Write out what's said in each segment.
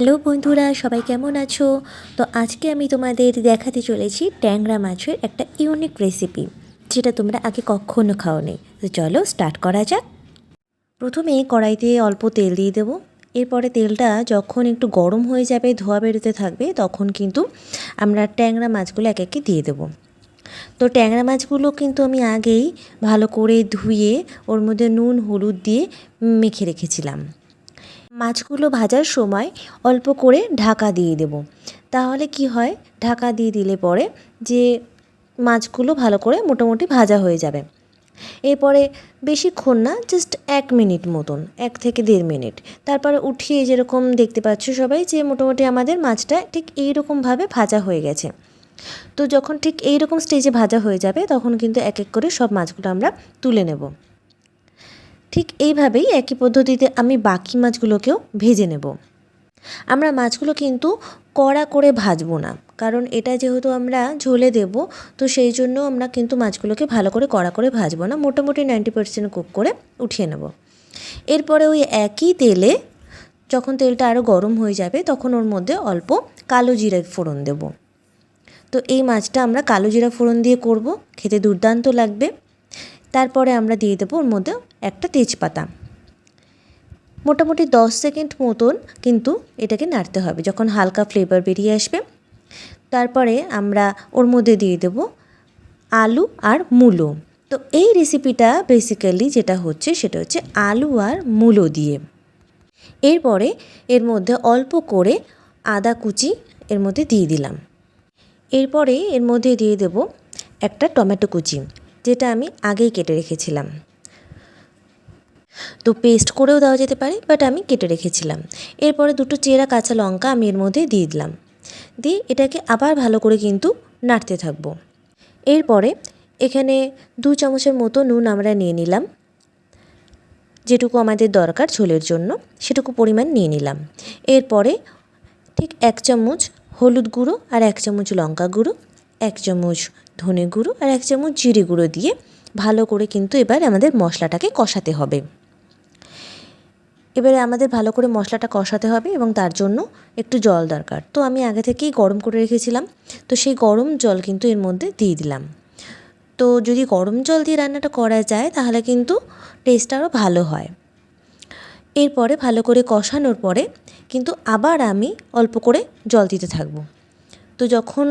Hello বন্ধুরা, সবাই কেমন আছো? তো আজকে আমি তোমাদের দেখাতে চলেছি ট্যাংরা মাছের একটা ইউনিক রেসিপি, যেটা তোমরা আগে কখনো খাওনি। তো চলো স্টার্ট করা যাক। প্রথমে কড়াইতে অল্প তেল দিয়ে দেবো। এরপরে তেলটা যখন একটু গরম হয়ে যাবে, ধোয়া বেরোতে থাকবে, তখন কিন্তু আমরা ট্যাংরা মাছগুলো এক একে দিয়ে দেবো। তো ট্যাংরা মাছগুলো কিন্তু আমি আগেই ভালো করে ধুয়ে, ওর মধ্যে নুন, হলুদ দিয়ে মেখে রেখেছিলাম। মাছগুলো ভাজার সময় অল্প করে ঢাকা দিয়ে দেব। তাহলে কি হয়? ঢাকা দিয়ে দিলে পরে যে মাছগুলো ভালো করে মোটামুটি ভাজা হয়ে যাবে। এরপরে বেশিক্ষণ না জাস্ট এক মিনিট মতন, এক থেকে দেড় মিনিট। তারপরে উঠিয়ে যেরকম দেখতে পাচ্ছ সবাই যে মোটামুটি আমাদের মাছটা ঠিক এইরকমভাবে ভাজা হয়ে গেছে। তো যখন ঠিক এইরকম স্টেজে ভাজা হয়ে যাবে, তখন কিন্তু এক এক করে সব মাছগুলো আমরা তুলে নেব। ঠিক এইভাবেই একই পদ্ধতিতে আমি বাকি মাছগুলোকেও ভেজে নেব। আমরা মাছগুলো কিন্তু কড়া করে ভাজবো না, কারণ এটা যেহেতু আমরা ঝোলে দেব, তো সেই জন্য আমরা কিন্তু মাছগুলোকে ভালো করে কড়া করে ভাজবো না, মোটামুটি নাইনটি পার্সেন্ট কুক করে উঠিয়ে নেব। এরপরে ওই একই তেলে যখন তেলটা আরও গরম হয়ে যাবে, তখন ওর মধ্যে অল্প কালো জিরা ফোড়ন দেব। তো এই মাছটা আমরা কালো জিরা ফোড়ন দিয়ে করব, খেতে দুর্দান্ত লাগবে। তারপরে আমরা দিয়ে দেবো ওর মধ্যে একটা তেজপাতা। মোটামুটি দশ সেকেন্ড মতন কিন্তু এটাকে নাড়তে হবে যখন হালকা ফ্লেভার বেরিয়ে আসবে। তারপরে আমরা ওর মধ্যে দিয়ে দেব আলু আর মূলো। তো এই রেসিপিটা বেসিক্যালি যেটা হচ্ছে সেটা হচ্ছে আলু আর মূলো দিয়ে। এরপরে এর মধ্যে অল্প করে আদা কুচি এর মধ্যে দিয়ে দিলাম। এরপরে এর মধ্যে দিয়ে দেব একটা টমেটো কুচি। যেটা আমি আগেই কেটে রেখেছিলাম। তো পেস্ট করেও দেওয়া যেতে পারে বাট আমি কেটে রেখেছিলাম। এরপরে দুটো চেরা কাঁচা লঙ্কা আমি এর মধ্যে দিয়ে দিলাম। দিয়ে এটাকে আবার ভালো করে কিন্তু নাড়তে থাকব। এরপরে এখানে দু চামচের মতো নুন আমরা নিয়ে নিলাম। যেটুকু আমাদের দরকার ঝোলের জন্য, সেটুকু পরিমাণ নিয়ে নিলাম। এরপরে ঠিক এক চামচ হলুদ গুঁড়ো আর এক চামচ লঙ্কা গুঁড়ো, এক চামচ ধনে গুঁড়ো আর এক চামচ জিরে গুঁড়ো দিয়ে ভালো করে কিন্তু এবার আমাদের মশলাটাকে কষাতে হবে। এবারে আমাদের ভালো করে মশলাটা কষাতে হবে এবং তার জন্য একটু জল দরকার। তো আমি আগে থেকেই গরম করে রেখেছিলাম। তো সেই গরম জল কিন্তু এর মধ্যে দিয়ে দিলাম। তো যদি গরম জল দিয়ে রান্নাটা করা যায় তাহলে কিন্তু টেস্ট আরও ভালো হয়। এরপরে ভালো করে কষানোর পরে কিন্তু আবার আমি অল্প করে জল দিতে থাকব। তো যখন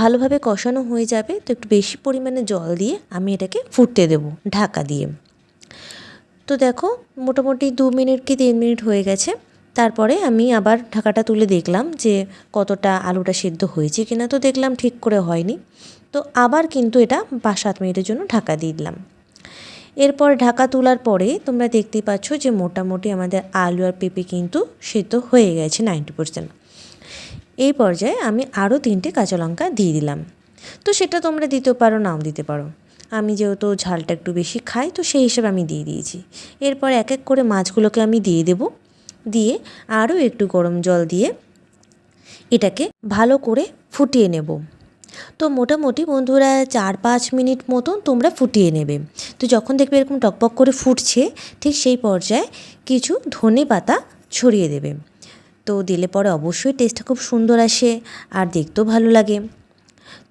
ভালোভাবে কষানো হয়ে যাবে, তো একটু বেশি পরিমাণে জল দিয়ে আমি এটাকে ফুটতে দেবো ঢাকা দিয়ে। তো দেখো, মোটামুটি দু মিনিট কি তিন মিনিট হয়ে গেছে। তারপরে আমি আবার ঢাকাটা তুলে দেখলাম যে কতটা আলুটা সেদ্ধ হয়েছে কিনা। তো দেখলাম ঠিক করে হয়নি। তো আবার কিন্তু এটা পাঁচ সাত মিনিটের জন্য ঢাকা দিয়ে দিলাম। এরপর ঢাকা তোলার পরে তোমরা দেখতেই পাচ্ছ যে মোটামুটি আমাদের আলু আর পেঁপে কিন্তু সেদ্ধ হয়ে গেছে নাইনটি পার্সেন্ট। এই পর্যায়ে আমি আরও তিনটে কাঁচা লঙ্কা দিয়ে দিলাম। তো সেটা তোমরা দিতেও পারো, নাও দিতে পারো। আমি যেহেতু ঝালটা একটু বেশি খাই, তো সেই হিসেবে আমি দিয়ে দিয়েছি। এরপর এক এক করে মাছগুলোকে আমি দিয়ে দেব। দিয়ে আরও একটু গরম জল দিয়ে এটাকে ভালো করে ফুটিয়ে নেব। তো মোটামুটি বন্ধুরা চার পাঁচ মিনিট মতন তোমরা ফুটিয়ে নেবে। তো যখন দেখবে এরকম টকপক করে ফুটছে, ঠিক সেই পর্যায়ে কিছু ধনে পাতা ছড়িয়ে দেবে। তো দিলে পরে অবশ্যই টেস্টটা খুব সুন্দর আসে আর দেখতেও ভালো লাগে।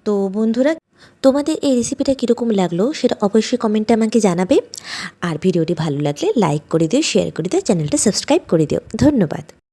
তো বন্ধুরা, তোমাদের এই রেসিপিটা কীরকম লাগল সেটা অবশ্যই কমেন্টে আমাকে জানাবে। আর ভিডিওটি ভালো লাগলে লাইক করে দিও শেয়ার করে দিও, চ্যানেলটা সাবস্ক্রাইব করে দিও। ধন্যবাদ।